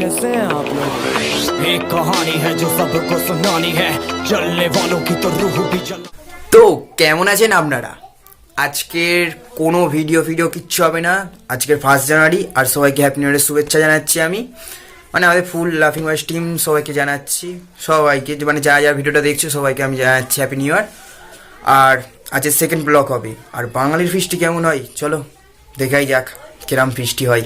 कैसे हैं आप लोग एक कहानी है जो सबको सुनानी है चलने वालों की तो रूह भी जल তো কেমন আছেন আপনারা আজকের কোনো ভিডিও ভিডিও কিচ্ছু হবে না আজকের ফার্স্ট জানুয়ারি আর সবাইকে হ্যাপি নিউ ইয়ারের শুভেচ্ছা জানাচ্ছি আমি মানে আমাদের ফুল লাফিং ওয়াইস টিম সবাইকে জানাচ্ছি সবাইকে যে মানে যারা যারা ভিডিওটা দেখছো সবাইকে আমি জানাচ্ছি হ্যাপি নিউ ইয়ার আর আজকের সেকেন্ড ব্লক হবে আর বাঙালির ফিস্টি কেমন হয় চলো দেখাই যাক কিরাম ফিস্টি হয়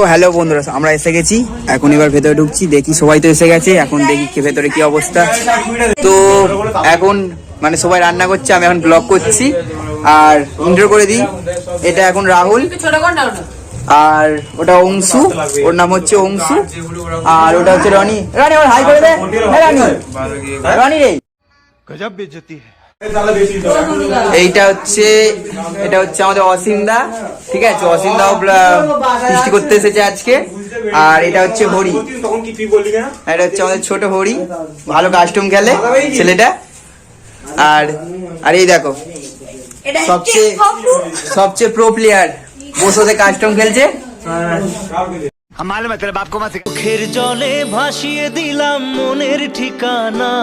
তো হ্যালো বন্ধুরা, আমরা এসে গেছি। এখন এবার ভেতরে ঢুকছি, দেখি সবাই তো এসে গেছে, এখন দেখি ভেতরে কি অবস্থা। তো এখন মানে সবাই রান্না করছে, আমি এখন ব্লগ করছি। আর ইন্টার করে দিই, এটা এখন রাহুল। আর ওটা অংশু, ওর নাম হচ্ছে অংশু। আর ওটা হচ্ছে রনি। রনি, ওর হাই করে দে। রনি। রনি রে। এইটা হচ্ছে এটা হচ্ছে আমাদের অসিন্দা ঠিক আছে? অসিন্দা সৃষ্টি করতে এসেছে আজকে। আর এটা হচ্ছে হরি এটা হচ্ছে আমাদের ছোট হরি ভালো কাস্টম খেলে ছেলেটা। আর আর এই দেখো সবচেয়ে সবচেয়ে প্রো প্লেয়ার বসে কাস্টম খেলছে। জলে ভাসিয়ে দিলাম মনের ঠিকানা।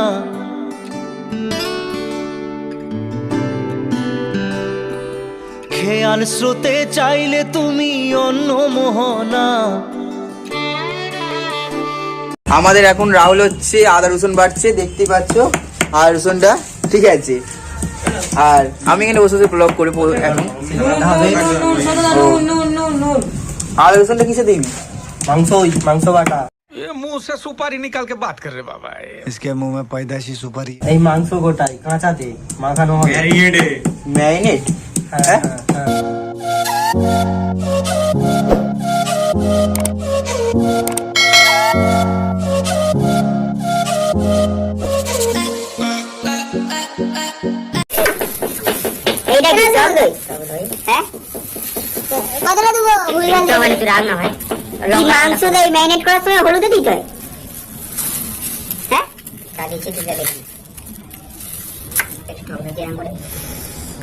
খেয়াল স্রোতে চাইলে তুমি অন্য মোহনা আমাদের এখন রাহুল হচ্ছে আদা রসুন বাড়ছে দেখতেই পাচ্ছ আদা রসুনটা ঠিক আছে আর আমি এখানে বসে বসে ব্লগ করে পো- এখন ও। আদা রসুনটা কিসে দিবি মাংস মাংস বাটা ये मुंह से सुपारी निकाल के बात कर रहे बाबा ये। इसके मुंह में पैदाशी सुपारी এই মাংস গোটাই কাঁচাতে মাখানো হবে ম্যারিনেট হ্যাঁ, হ্যাঁ? এইটা কি সব দই? হ্যাঁ? কতটা দেবো বুঝলাম না মানে তুই রাগ কি মাংস দেই ম্যারিনেট করার সময় হলুদে দিতে হয়? হ্যাঁ? দিচ্ছি দিতে দেখি একটু হবে কি করে।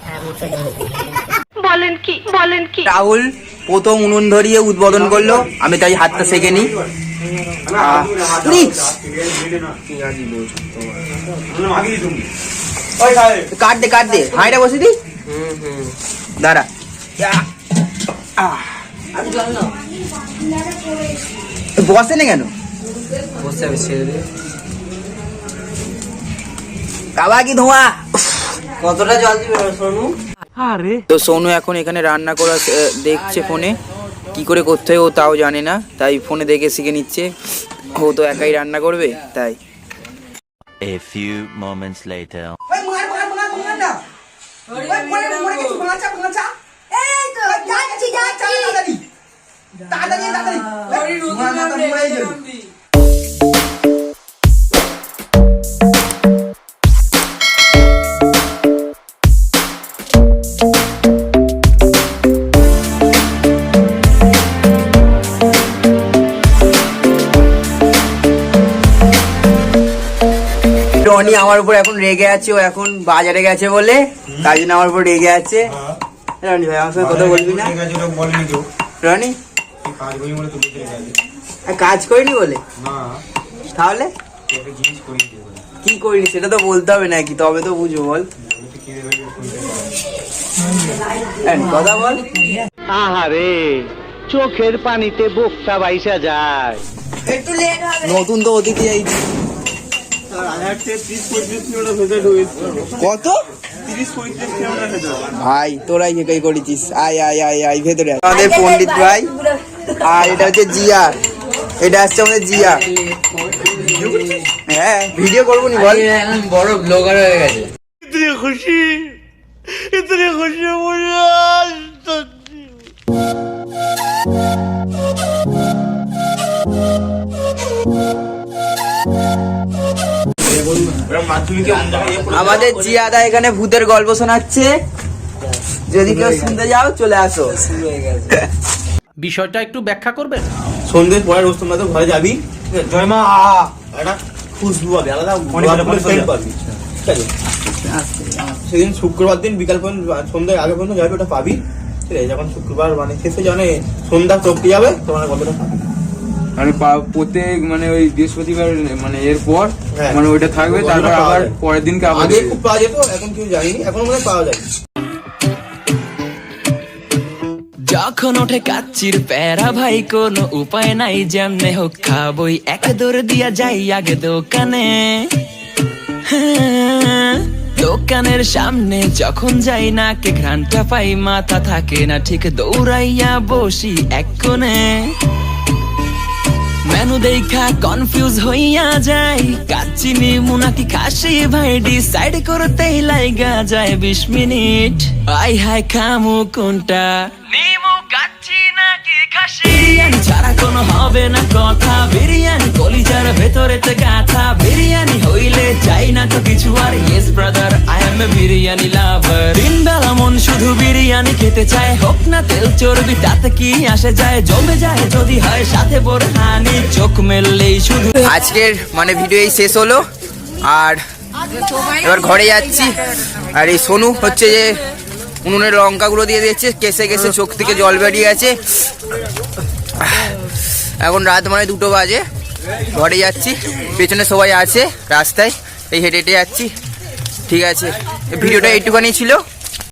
তোল হ্যাঁ মুখটা তোল রাহুল প্রথম উনুন ধরিয়ে উদ্বোধন করল। আমি তাই হাতটা সেকে উরি! কাট দে কাট দে। হাঁড়িটা বসে দি দাঁড়া। বসে না কেন? বসে যাবে ছেড়ে দে। কাবা কি ধোঁয়া। কতটা জল দিবে সোনু? তো সোনু এখন এখানে রান্না করা দেখছে ফোনে। কি করে করতে হয় ও তাও জানে না তাই ফোনে দেখে শিখে নিচ্ছে। ও তো একাই রান্না করবে তাই। A few moments later. Tony আমার উপর এখন রেগে আছে ও এখন বাজারে গেছে বলে তাই জন্য আমার উপর রেগে আছে। রনি ভাই আমার সঙ্গে কথা বলবি না? রনি? কাজ করিনি বলে তাহলে? কি করিনি সেটা তো বলতে হবে নাকি তবে তো বুঝব বল। হ্যাঁ, কথা বল। আহারে চোখের পানিতে বোকটা বাইসা যায়। নতুন তো অতিথি এই কত? ভাই তোরাই করেছিস। আয় আয় আয় আয় ভেতরে আমাদের পণ্ডিত ভাই। আর এটা হচ্ছে জিয়া এটা হচ্ছে আমাদের জিয়া। হ্যাঁ ভিডিও করব নি বল। বড় ব্লগার হয়ে গেছে। আমাদের জিয়াদা এখানে ভূতের গল্প শোনাচ্ছে। যদি কেউ শুনতে যাও চলে আসো। বিষয়টা একটু ব্যাখ্যা করবে সন্ধ্যের পরে রোজ তোমরা তো ঘরে যাবি। জয় মা একটা খুশবু পাবি আলাদা পাবি। ঠিক আছে? সেদিন শুক্রবার দিন বিকাল পর্যন্ত সন্ধ্যার আগে পর্যন্ত যাবি ওটা পাবি। ঠিক আছে? যখন শুক্রবার মানে শেষে জানে সন্ধ্যা চোখটি যাবে তোমার কতটা পাবি? মানে প্রত্যেক মানে ওই বৃহস্পতিবার মানে এরপর হ্যাঁ। মানে ওইটা থাকবে তারপর আবার পরের দিনকে আবার আগে খুব পাওয়া যেত এখন কেউ জানিনি এখন মনে পাওয়া যায়। যখন ওঠে কাচ্চির প্যারা ভাই কোনো উপায় নাই যেমনে হোক খাবই। এক দৌড় দিয়া যাই আগে দোকানে। হ্যাঁ, দোকানের সামনে যখন যাই না কে ঘ্রানটা পাই মাথা থাকে না ঠিক দৌড়াইয়া বসি এক কোণে। মেনু দেখা কনফিউজ হইয়া যায়? কাচিনি মুনাকি নাকি খাসি ভাই ডিসাইড করতেই লাইগা যায় বিশ মিনিট। আই হাই খামু কোনটা? নিমু কাচ্ছি নাকি খাসি? বিরিয়ানি ছাড়া কোনো হবে না কথা বিরিয়ানি ভেতরেতে গাথা বিরিয়ানি হইলে চাই না তো কিছু আর। Yes brother I am a biryani lover দিন বেলা মন শুধু বিরিয়ানি খেতে চায়। হোক না তেল চর্বি, তাতে কি আসে যায়? জমে যায় যদি হয় সাথে বোর হানি চোখ মেললেই শুধু আজকের মানে ভিডিও এই শেষ হলো। আর এবার ঘরে যাচ্ছি। আর এই সোনু হচ্ছে যে উনুনের লঙ্কাগুলো দিয়ে দিচ্ছে কেসে কেসে চোখ থেকে জল বেরিয়ে গেছে। এখন রাত মানে দুটো বাজে। ঘরে যাচ্ছি, পেছনে সবাই আছে রাস্তায়, এই হেঁটে হেঁটে যাচ্ছি, ঠিক আছে। ভিডিওটা এইটুখানি ছিল।